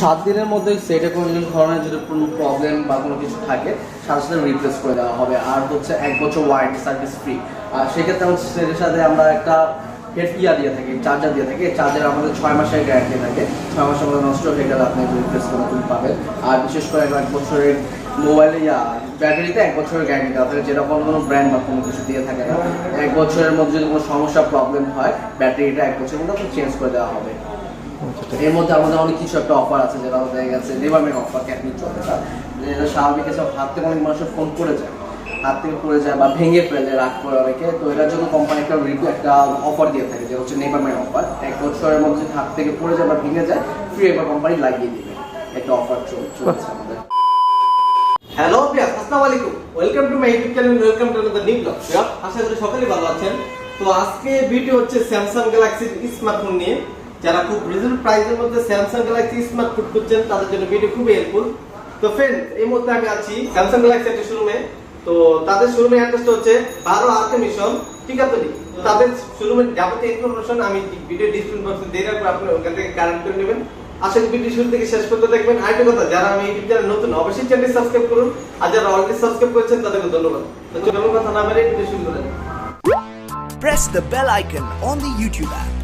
সাত দিনের মধ্যে সেটে কোনো ধরনের যদি কোনো প্রবলেম বা কোনো কিছু থাকে সাথে সাথে রিপ্লেস করে দেওয়া হবে। আর হচ্ছে এক বছর ওয়ারেন্টি সার্ভিস ফ্রি আর সেক্ষেত্রে হচ্ছে সেটের সাথে আমরা একটা হেড ইয়া দিয়ে থাকি চার্জার দিয়ে থাকি। চার্জার আমাদের ছয় মাসের গ্যারান্টি থাকে। ছয় মাসের মধ্যে নষ্ট হয়ে গেলে আপনি রিপ্লেস করে তুমি পাবেন আর বিশেষ করে এক বছরের মোবাইলে ইয়া, ব্যাটারিতে এক বছরের গ্যারান্টি দেওয়া থাকে, যেটা কোনো কোনো ব্র্যান্ড বা কোনো কিছু দিয়ে থাকে না। এক বছরের মধ্যে যদি কোনো সমস্যা প্রবলেম হয়, ব্যাটারিটা এক বছরের মধ্যে চেঞ্জ করে দেওয়া হবে। এর মধ্যে আমাদের অনেক কিছু একটা অফার আছে যেটা হয়ে গেছে লিভারমেন্ট অফার ক্যাটনি চলে যেটা স্বাভাবিক এসব হাত থেকে অনেক মানুষের ফোন করে যায়। হাত থেকে পড়ে যায় বা ভেঙে ফেলে রাগ করে অনেকে। তো এটার জন্য কোম্পানি একটা রিভিউ একটা অফার দিয়ে থাকে যে হচ্ছে নেভারমেন্ট অফার এক বছরের মধ্যে হাত থেকে পড়ে যায় বা ভেঙে যায় ফ্রি এবার কোম্পানি লাগিয়ে দিবে। একটা অফার চলছে আমাদের। হ্যালো প্রিয়া, আসসালামু আলাইকুম। Welcome to my YouTube channel welcome to the new blog আশা করি সকলেই ভালো আছেন। তো আজকে ভিডিও হচ্ছে স্যামসাং গ্যালাক্সির স্মার্টফোন নিয়ে। যারা খুব রিজনেবল প্রাইসের মধ্যে স্যামসাং গ্যালাক্সি স্মার্টফোন খুঁজছেন, তাদের জন্য ভিডিও খুবই হেল্পফুল তো ফ্রেন্ড এই মুহূর্তে আমি আছি স্যামসাং গ্যালাক্সি একটা শোরুমে তো তাদের শোরুমের অ্যাড্রেসটা হচ্ছে বারো আর্কে মিশন টিকাতলি তো তাদের শোরুমের যাবতীয় ইনফরমেশন আমি ভিডিও ডিসক্রিপশন বক্সে দিয়ে রাখব, আপনি ওখান থেকে কারেন্ট করে নেবেন। করি ভিডিও শুরু থেকে শেষ পর্যন্ত দেখবেন। আর আরেকটা কথা, যারা আমি ইউটিউব চ্যানেল নতুন, অবশ্যই চ্যানেল সাবস্ক্রাইব করুন। আর যারা অলরেডি সাবস্ক্রাইব করেছেন, তাদেরকে ধন্যবাদ। তো চলুন কথা না বেরিয়ে ভিডিও শুরু করেন press the bell icon on the YouTube app.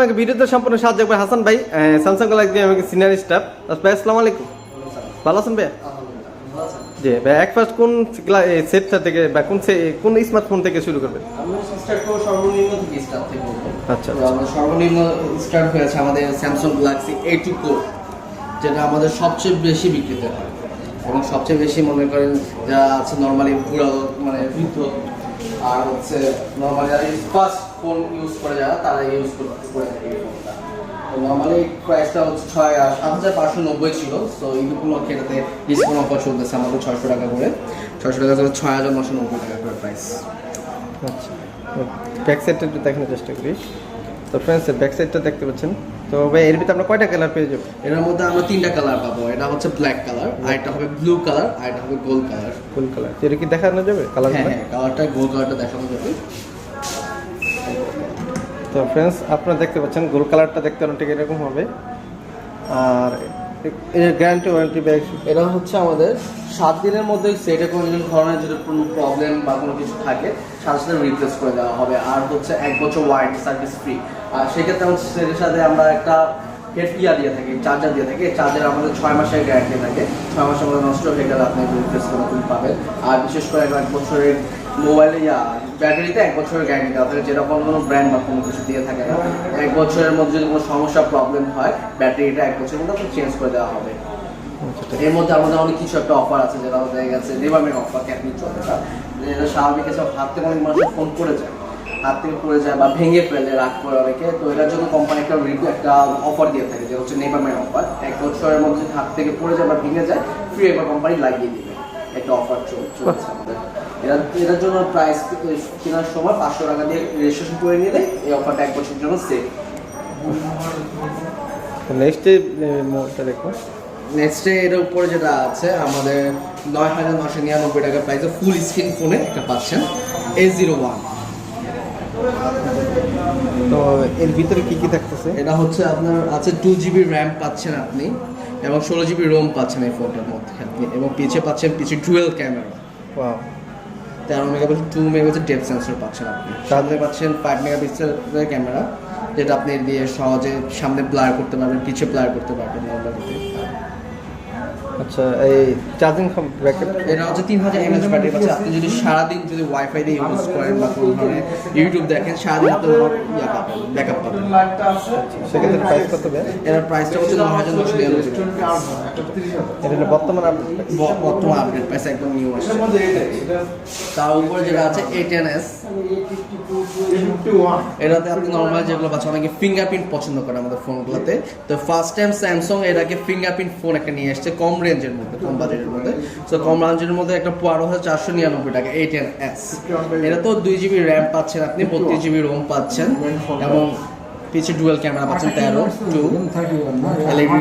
আমাকে ভিডিওতে সম্পূর্ণ সাহায্য করবে হাসান ভাই স্যামসাং গ্যালাক্সি আমাকে সিনিয়র স্টাফ ভাই আসসালামু আলাইকুম। ভালো আছেন ভাই জি ভাই এক ফার্স্ট কোন সেটটা থেকে বা কোন কোন স্মার্টফোন থেকে শুরু করবেন? সর্বনিম্ন থেকে স্টার্ট থেকে আচ্ছা, সর্বনিম্ন স্টার্ট হয়েছে আমাদের Samsung Galaxy A two four যেটা আমাদের সবচেয়ে বেশি বিক্রিতে হয়। এবং সবচেয়ে বেশি মনে করেন যারা আছে নর্মালি পুরো মানে বৃদ্ধ আর হচ্ছে নর্মালি ফার্স্ট ফোন ইউজ করে যারা তারা ইউজ করতে করে থাকে এই ফোনটা নর্মালি প্রাইসটা হচ্ছে ছয় আর সাত হাজার পাঁচশো নব্বই ছিল তো এই উপলক্ষে এটাতে ডিসকাউন্ট অফার চলতেছে আমাদের ছয়শো টাকা করে। ছয়শো টাকা করে ছয় হাজার নশো নব্বই টাকা করে প্রাইস আচ্ছা ব্যাক সাইডটা একটু দেখানোর চেষ্টা করি। তো ফ্রেন্ডস ব্যাক সাইডটা দেখতে পাচ্ছেন? তো ভাই এর ভিতরে আমরা কয়টা কালার পেয়ে যাব? এর মধ্যে আমরা তিনটা কালার পাবো। এটা হচ্ছে ব্ল্যাক কালার আর এটা হবে ব্লু কালার আর এটা হবে গোল্ড কালার ফুল কালার এটা কি দেখানো যাবে কালার হ্যাঁ হ্যাঁ কালারটা গোল্ড কালারটা দেখানো যাবে। তো ফ্রেন্ডস আপনারা দেখতে পাচ্ছেন গোল কালারটা দেখতে অনেক এরকম হবে। আর এর গ্যারান্টি ওয়ারেন্টি ব্যাগ এটা হচ্ছে আমাদের সাত দিনের মধ্যে সেটে কোনো ধরনের যদি কোনো প্রবলেম বা কোনো কিছু থাকে, সাথে সাথে রিপ্লেস করে দেওয়া হবে। আর হচ্ছে এক বছর ওয়ারেন্টি সার্ভিস ফ্রি আর সেক্ষেত্রে হচ্ছে সেটার সাথে আমরা একটা হেড ইয়া দিয়ে থাকি চার্জার দিয়ে থাকি। চার্জার আমাদের ছয় মাসের গ্যারান্টি থাকে। ছয় মাসের মধ্যে নষ্ট হয়ে গেলে আপনি রিপ্লেস করে পাবেন। আর বিশেষ করে এক বছরের মোবাইলে ব্যাটারিতে এক বছরের গ্যারান্টি দেওয়া থাকে যেটা কোনো ব্র্যান্ড বা কোনো কিছু দিয়ে থাকে না। এক বছরের মধ্যে যদি কোনো সমস্যা প্রবলেম হয়, ব্যাটারিটা এক বছরের মধ্যে চেঞ্জ করে দেওয়া হবে। এর মধ্যে আমাদের অনেক কিছু একটা অফার আছে, যেটা হয়ে গেছে লিভারমেন্ট অফার ক্যাটনি চলে। যেটা স্বাভাবিক, এসব হাত থেকে অনেক মানুষের ফোন করে যায়। হাত থেকে পড়ে যায় বা ভেঙে ফেলে রাগ করে অনেকে। তো এটার জন্য কোম্পানি একটা রিভিউ একটা অফার দিয়ে থাকে, যে হচ্ছে নেভারমেন্ট অফার এক বছরের মধ্যে হাত থেকে পড়ে যায় বা ভেঙে যায় ফ্রি এবার কোম্পানি লাগিয়ে দিবে। একটা অফার চলছে। এটা এটার জন্য প্রাইস কেনার সময় পাঁচশো টাকা দিয়ে রেজিস্ট্রেশন করে নিলে এই অফারটা এক বছরের জন্য সেভ নেক্সটে মোডটা দেখো। নেক্সটে এর উপরে যেটা আছে আমাদের নয় হাজার নশো নিরানব্বই টাকা প্রাইসে ফুল স্ক্রিন ফোনে একটা পাচ্ছেন এ জিরো ওয়ান তো এর ভিতরে কি কি থাকতেছে? এটা হচ্ছে আপনার আছে টু জিবি র্যাম পাচ্ছেন আপনি এবং ষোলো জিবি রোম পাচ্ছেন এই ফোনটার মধ্যে আপনি এবং পিছিয়ে পাচ্ছেন পিছিয়ে ডুয়েল ক্যামেরা ওয়াও তেরো megapixel two megapixel depth sensor পাচ্ছেন আপনি। সামনে পাচ্ছেন ফাইভ মেগাপিক্সেল ক্যামেরা যেটা আপনি দিয়ে সহজে সামনে ব্লার করতে পারবেন পিছিয়ে ব্লার করতে পারবেন নর্মালিতে আচ্ছা এই চার্জিং ব্যাকআপ এটা হচ্ছে তিন হাজার এমএচ ব্যাটারি পাচ্ছে আপনি যদি সারাদিন যদি ওয়াইফাই দিয়ে ইউজ করেন বা কোনো ধরনের ইউটিউব দেখেন সারাদিন আপনি ইয়া পাবেন ব্যাকআপ পাবেন। সেক্ষেত্রে প্রাইস কত এটার প্রাইসটা হচ্ছে নয় হাজার নশো নিরানব্বই এটা বর্তমান আপডেট বর্তমান আপডেট প্রাইস একদম নিউ আসছে। তার উপরে যেটা আছে এ টেন এস এটাতে আপনি নর্মাল যেগুলো পাচ্ছেন অনেকে ফিঙ্গারপ্রিন্ট পছন্দ করে আমাদের ফোনগুলোতে তো ফার্স্ট টাইম স্যামসাং এটাকে ফিঙ্গারপ্রিন্ট ফোন একটা নিয়ে এসেছে কম রেঞ্জের মধ্যে কম বাজেটের মধ্যে। তো কম রেঞ্জের মধ্যে একটা বারো হাজার চারশো নিরানব্বই টাকা এ টেন এস এটা তো দুই জিবি র্যাম পাচ্ছেন আপনি বত্রিশ জিবি রোম পাচ্ছেন। এবং পিছে ডুয়েল ক্যামেরা পাচ্ছেন তেরো টু এলইডি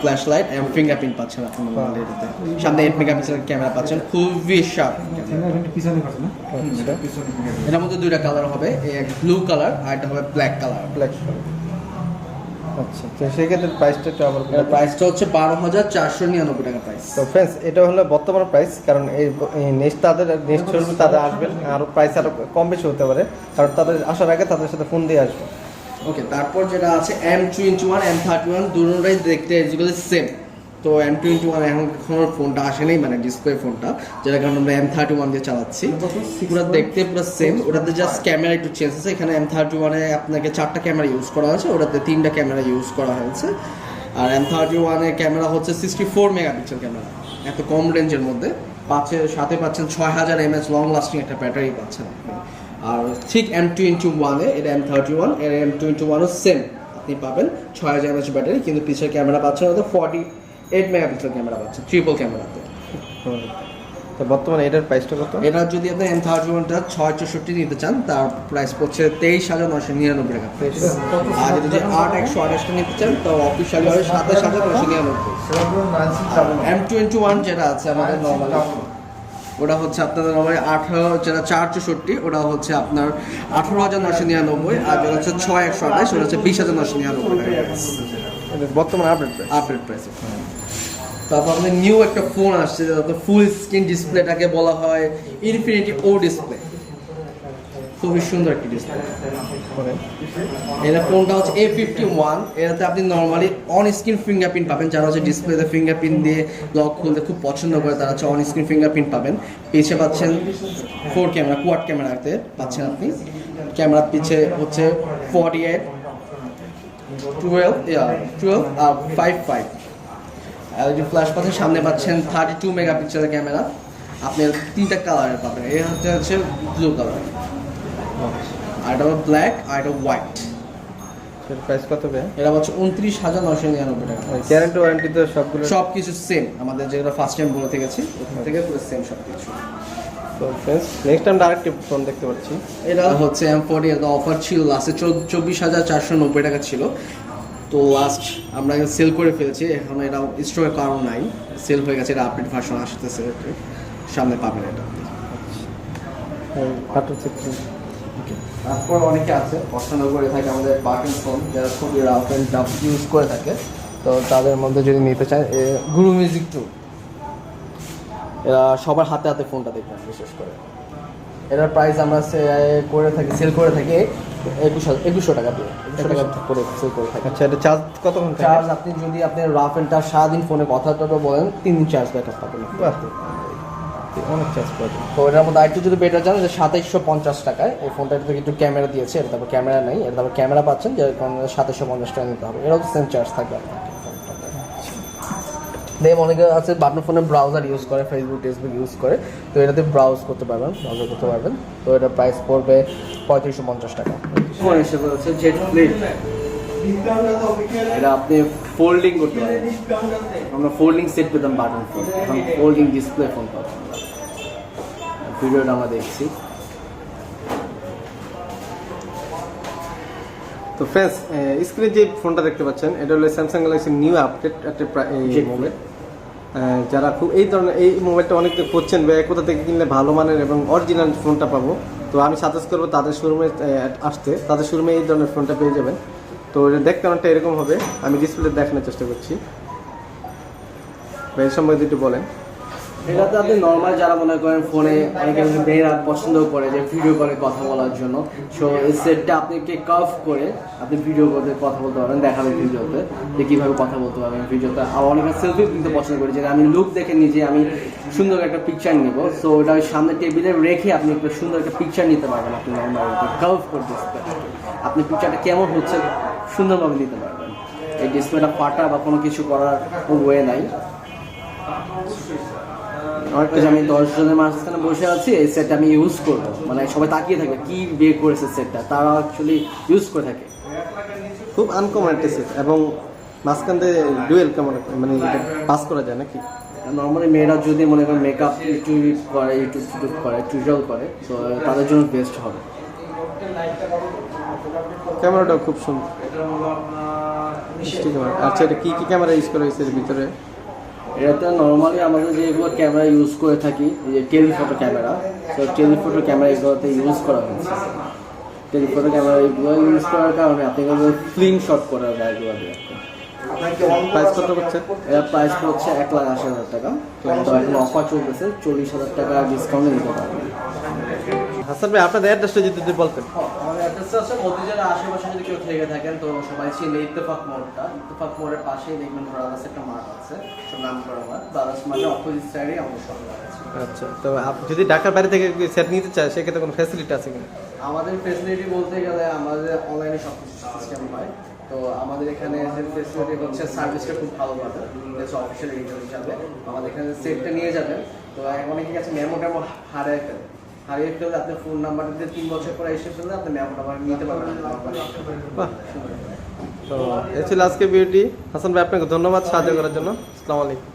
ফ্ল্যাশ লাইট এবং ফিঙ্গারপ্রিন্ট পাচ্ছেন আপনি এটাতে। সামনে এইট মেগাপিক্সেল ক্যামেরা পাচ্ছেন খুবই শার্প এটার মধ্যে দুইটা কালার হবে ব্লু কালার আর এটা হবে ব্ল্যাক কালার ব্ল্যাক আচ্ছা তো সেক্ষেত্রে প্রাইসটা একটু আবার এর প্রাইসটা হচ্ছে বারো হাজার চারশো নিরানব্বই টাকা প্রাইস তো ফ্রেন্ডস এটা হলো বর্তমান প্রাইস কারণ এই নেক্সট তাদের নেক্সট শোরুমে তাদের আসবেন আরও প্রাইস আরও কম বেশি হতে পারে কারণ তাদের আসার আগে তাদের সাথে ফোন দিয়ে আসবে। ওকে তারপর যেটা আছে M two twenty one M thirty one দুটোটাই দেখতে এজুকালি সেম তো এম টোয়েন্টি ওয়ান এখন এখনও ফোনটা আসেনি মানে ডিসপ্লে ফোনটা যেটা কারণে আমরা এম থার্টি ওয়ান দিয়ে চালাচ্ছি। পুরো দেখতে পুরো সেম ওটাতে জাস্ট ক্যামেরা একটু চেঞ্জ আছে এখানে এম থার্টি ওয়ানে আপনাকে চারটা ক্যামেরা ইউজ করা হয়েছে ওটাতে তিনটা ক্যামেরা ইউজ করা হয়েছে। আর এম থার্টি ওয়ানের ক্যামেরা হচ্ছে সিক্সটি ফোর মেগাপিক্সেল ক্যামেরা এত কম রেঞ্জের মধ্যে। পাচ্ছে সাথে পাচ্ছেন ছয় হাজার M A H long lasting একটা ব্যাটারি পাচ্ছেন আর ঠিক এম টোয়েন্টি ওয়ানে এটা এম থার্টি ওয়ানের এম টোয়েন্টি ওয়ানও সেম আপনি পাবেন ছয় হাজার এমএচ ব্যাটারি কিন্তু পিছের ক্যামেরা পাচ্ছেন হয়তো ফর্টি এইট মেগাপিক্সেল ক্যামেরা পাচ্ছেন ট্রিপল ক্যামেরাতে তো। বর্তমানে এটার প্রাইসটা কত? এটা যদি আপনি এম থার্টি ওয়ানটা ছয় চৌষট্টি নিতে চান তার প্রাইস পড়ছে তেইশ হাজার নশো নিরানব্বই টাকা। আর যদি আট একশো আঠাশটা নিতে চান তো অফিসিয়ালি হবে সাতাশ হাজার নশো নিরানব্বই। এম টোয়েন্টি ওয়ান যেটা আছে আমাদের নর্মাল ওটা হচ্ছে আপনাদের নর্মালি আঠারো যেটা চার চৌষট্টি ওটা হচ্ছে আপনার আঠারো হাজার নশো নিরানব্বই আর যেটা হচ্ছে ছয় একশো আঠাশ ওটা হচ্ছে বিশ হাজার নশো নিরানব্বই টাকা। বর্তমান আপডেট প্রাইস আপডেট প্রাইসে তারপর আমাদের নিউ একটা ফোন আসছে যেটা ফুল স্ক্রিন ডিসপ্লেটাকে বলা হয় ইনফিনিটি ও ডিসপ্লে খুবই সুন্দর একটি ডিসপ্লে এটা ফোনটা হচ্ছে এ ফিফটি ওয়ান এটাতে আপনি নর্মালি অন স্ক্রিন ফিঙ্গারপ্রিন্ট পাবেন। যারা হচ্ছে ডিসপ্লেতে ফিঙ্গারপ্রিন্ট দিয়ে লক খুলতে খুব পছন্দ করে তারা হচ্ছে অন স্ক্রিন ফিঙ্গারপ্রিন্ট পাবেন। পিছে পাচ্ছেন ফোর ক্যামেরা কোয়াড ক্যামেরাতে পাচ্ছেন আপনি। ক্যামেরা পিছে হচ্ছে ফর্টি এইট টুয়েলভ টুয়েলভ আর ফাইভ ফাইভ এলইডি ফ্ল্যাশ পাচ্ছেন সামনে পাচ্ছেন থার্টি টু মেগাপিক্সেলের ক্যামেরা আপনি তিনটা কালারের পাবেন এই হচ্ছে হচ্ছে ব্লু কালার আর এটা ব্ল্যাক আর এটা হোয়াইট এটার প্রাইস কত ভাই এটা হচ্ছে উনত্রিশ হাজার নশো নিরানব্বই টাকা। গ্যারান্টি ওয়ারেন্টি তো সবগুলো সব কিছু সেম আমাদের যেগুলো ফার্স্ট টাইম ওখান থেকে পুরো সেম সব কিছু তো ফ্রেন্ডস নেক্সট টাইম আরেকটি ফোন দেখতে পাচ্ছি। এটা হচ্ছে এম ফোর্টি এর অফার ছিল লাস্টে চব্বিশ হাজার চারশো নব্বই টাকা ছিল। তো লাস্ট আমরা সেল করে ফেলেছি এখন এটা স্টোরের কারণ নাই। সেল হয়ে গেছে এটা আপডেট ভার্সন আসতেছে সামনে পাবেন এটা। তারপর অনেকে আছে পছন্দ করে থাকে আমাদের বাটন ফোন যারা খুবই রাফ অ্যান্ড টাফ ইউজ করে থাকে। তো তাদের মধ্যে যদি নিতে চান গুরু মিউজিক টু এরা সবার হাতে হাতে ফোনটা দেখবেন বিশেষ করে। এটার প্রাইস আমরা করে থাকি সেল করে থাকি একুশ একুশশো টাকা দিয়ে একুশশো টাকা করে সেল করে থাকি। আচ্ছা এটা চার্জ কতক্ষণ চার্জ আপনি যদি আপনি রাফ অ্যান্ড টাচ সারাদিন ফোনে কথা টথা বলেন তিন দিন চার্জ ব্যাকআপ পাবেন বাহ অনেক চার্জ তো এটার মধ্যে আরেকটু যদি বেটার জানেন যে সাতাইশশো পঞ্চাশ টাকায় এই ফোনটা থেকে একটু ক্যামেরা দিয়েছে এটা তারপর ক্যামেরা নেই এটা তারপর ক্যামেরা পাচ্ছেন যে সাতাইশশো পঞ্চাশ টাকা নিতে হবে। এরকম সেম চার্জ থাকবে আপনার। দেম অনেকে আছে বাটন ফোনে ব্রাউজার ইউজ করে ফেসবুক টেসবুক ইউজ করে। তো এটাতে ব্রাউজ করতে পারবেন ব্রাউজার করতে পারবেন। তো এটা প্রাইস পড়বে পঁয়ত্রিশশো পঞ্চাশ টাকা। এটা আপনি ফোল্ডিং করতে পারেন আমরা ফোল্ডিং সেট পেতাম বাটন ফোন। এখন ফোল্ডিং ডিসপ্লে ফোন পাবো ভিডিওটা আমরা দেখছি। তো ফ্রেন্ডস স্ক্রিনে যে ফোনটা দেখতে পাচ্ছেন এটা হলো স্যামসাং গ্যালাক্সি নিউ আপডেট একটা। মোবাইল যারা খুব এই ধরনের এই মোবাইলটা অনেক করছেন বা কোথা থেকে কিনলে ভালো মানের এবং অরিজিনাল ফোনটা পাবো? তো আমি সাজেস্ট করব তাদের শোরুমে আসতে। তাদের শোরুমে এই ধরনের ফোনটা পেয়ে যাবেন। তো দেখতে অনেকটা এরকম হবে। আমি ডিসপ্লে দেখানোর চেষ্টা করছি। এই সম্বন্ধে একটু বলেন। এটাতে আপনি নর্মাল যারা মনে করেন ফোনে অনেকে মেয়েরা পছন্দ করে যে ভিডিও করে কথা বলার জন্য। সো এই সেটটা আপনাকে কার্ভ করে আপনি ভিডিও করতে কথা বলতে পারবেন, দেখাবেন ভিডিওতে যে কীভাবে কথা বলতে পারবেন ভিডিওতে আর অনেকে সেলফি কিন্তু পছন্দ করে যে আমি লুক দেখে নিজে আমি সুন্দর একটা পিকচার নিব। সো ওটা সামনে টেবিলে রেখে আপনি একটা সুন্দর একটা পিকচার নিতে পারবেন আপনি নর্মাল কার্ভ করে আপনি পিকচারটা কেমন হচ্ছে সুন্দরভাবে নিতে পারবেন। এই ডিসপ্লেটা ফাটা বা কোনো কিছু করার ওয়ে নাই। আমার কাছে আমি দশ জনের মাঝখানে বসে আছি এই সেটটা আমি ইউজ করব। মানে সবাই তাকিয়ে থাকবে কি বের করেছে সেটটা তারা অ্যাকচুয়ালি ইউজ করে থাকে। খুব আনকমন একটা সেট এবং মাঝখান দিয়ে ডুয়েল ক্যামেরা মানে পাস করা যায় নাকি? নর্মালি মেয়েরা যদি মনে করেন মেকআপ ইউটিউব করে ইউটিউব টিউটিউব করে টিউটোরিয়াল করে তো তাদের জন্য বেস্ট হবে। ক্যামেরাটাও খুব সুন্দর। আচ্ছা এটা কি কি ক্যামেরা ইউজ করা হয়েছে এর ভিতরে? এটাতে নর্মালি আমাদের যেগুলো ক্যামেরা ইউজ করে থাকি যে টেলিফটো ক্যামেরা তো টেলিফটো ক্যামেরা এগুলোতে ইউজ করা হয়েছে টেলিফটো ক্যামেরা এগুলো ইউজ করার কারণে আপনি এগুলো ফ্লিং শট করা যায় এগুলো দিয়ে প্রাইস কত করছে এর প্রাইস হচ্ছে এক লাখ আশি হাজার টাকা। তো এখন অফার চলতেছে চল্লিশ হাজার টাকা ডিসকাউন্টে নিতে পারবেন। হাসান ভাই আপনাদের অ্যাড্রেসটা যদি যদি বলতেন। আমাদের অ্যাড্রেসটা আছে মতিঝিলের আশেপাশে যদি কেউ থেকে থাকেন তো সবাই চিনে ইত্তেফাক মোড়টা। ইত্তেফাক মোড়ের পাশেই দেখবেন ব্রাদার্স একটা আছে অপোজিট সাইডে আমাদের আছে। আচ্ছা তো যদি ঢাকার বাইরে থেকে সেট নিতে চায় সেক্ষেত্রে কোনো ফ্যাসিলিটি আছে কিনা? আমাদের ফেসিলিটি বলতে গেলে আমাদের অনলাইনে সব কিছু সিস্টেম হয়। তো আমাদের এখানে যে ফেসিলিটি হচ্ছে সার্ভিসটা খুব ভালো পাবে। অফিসিয়াল হিসাবে। আমাদের এখানে সেটটা নিয়ে যাবেন তো অনেকের কাছে মেমো টেমো হারিয়ে ফেলে। হারিয়ে ফেললে আপনি ফোন নাম্বার দিয়ে তিন বছর পরে এসে ফেললে আপনি মেমো নাম্বার নিতে পারবেন। তো এ ছিল আজকে ভিডিওটি। হাসান ভাই আপনাকে ধন্যবাদ সাহায্য করার জন্য। আসসালামু আলাইকুম.